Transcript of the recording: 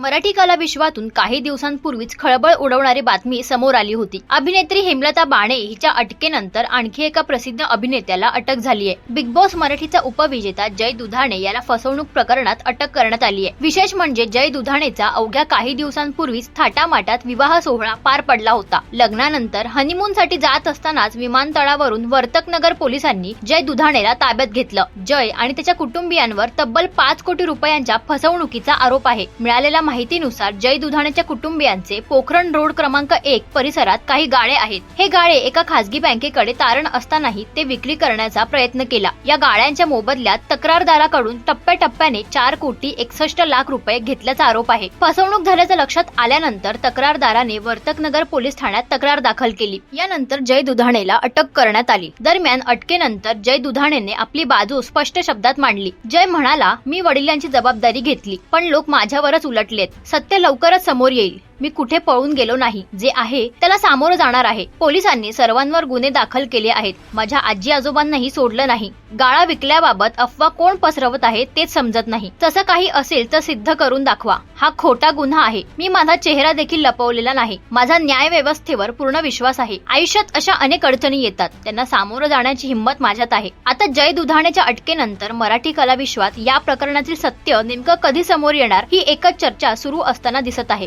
मराठी कला विश्वातून काही दिवसांपूर्वीच खळबळ उडवणारी बातमी समोर आली होती. अभिनेत्री हेमलता बाणे हिच्या अटकेनंतर आणखी एका प्रसिद्ध अभिनेत्याला अटक झाली आहे. बिग बॉस मराठीचा उपविजेता जय दुधाणे याला फसवणूक प्रकरणात अटक करण्यात आली आहे. विशेष म्हणजे जय दुधाणेचा अवघ्या काही दिवसांपूर्वीच थाटामाटात विवाह सोहळा पार पडला होता. लग्नानंतर हनीमून साठी जात असतानाच विमानतळावरून वर्तकनगर पोलिसांनी जय दुधाणेला ताब्यात घेतलं. जय आणि त्याच्या कुटुंबियांवर तब्बल पाच कोटी रुपयांच्या फसवणुकीचा आरोप आहे. मिळालेला माहितीनुसार जय दुधाणेच्या कुटुंबियांचे पोखरण रोड क्रमांक एक परिसरात काही गाळे आहेत. हे गाळे एका खासगी बँकेकडे तारण असतानाही ते विक्री करण्याचा प्रयत्न केला. या गाळ्यांच्या मोबदल्यात तक्रारदाराकडून टप्प्याटप्प्याने चार कोटी एकसष्ट लाख रुपये घेतल्याचा आरोप आहे. फसवणूक झाल्याचं लक्षात आल्यानंतर तक्रारदाराने वर्तकनगर पोलीस ठाण्यात तक्रार दाखल केली. यानंतर जय दुधाणेला अटक करण्यात आली. दरम्यान अटकेनंतर जय दुधाणेने आपली बाजू स्पष्ट शब्दात मांडली. जय म्हणाला मी वडिलांची जबाबदारी घेतली पण लोक माझ्यावरच उलटले. उलटलेत सत्य लवकरच समोर येईल. मी कुठे पळून गेलो नाही. जे आहे त्याला सामोरं जाणार आहे. पोलिसांनी सर्वांवर गुन्हे दाखल केले आहेत. माझ्या आजी आजोबांनाही सोडलं नाही. गाळा विकल्याबाबत अफवा कोण पसरवत आहे तेच समजत नाही. तसं काही असेल तर सिद्ध करून दाखवा. हा खोटा गुन्हा आहे. मी माझा चेहरा देखील लपवलेला नाही. माझा न्याय व्यवस्थेवर पूर्ण विश्वास आहे. आयुष्यात अशा अनेक अडचणी येतात. त्यांना सामोरं जाण्याची हिंमत माझ्यात आहे. आता जय दुधाण्याच्या अटकेनंतर मराठी कला विश्वात या प्रकरणातील सत्य नेमकं कधी समोर येणार ही एकच चर्चा सुरू असताना दिसत आहे.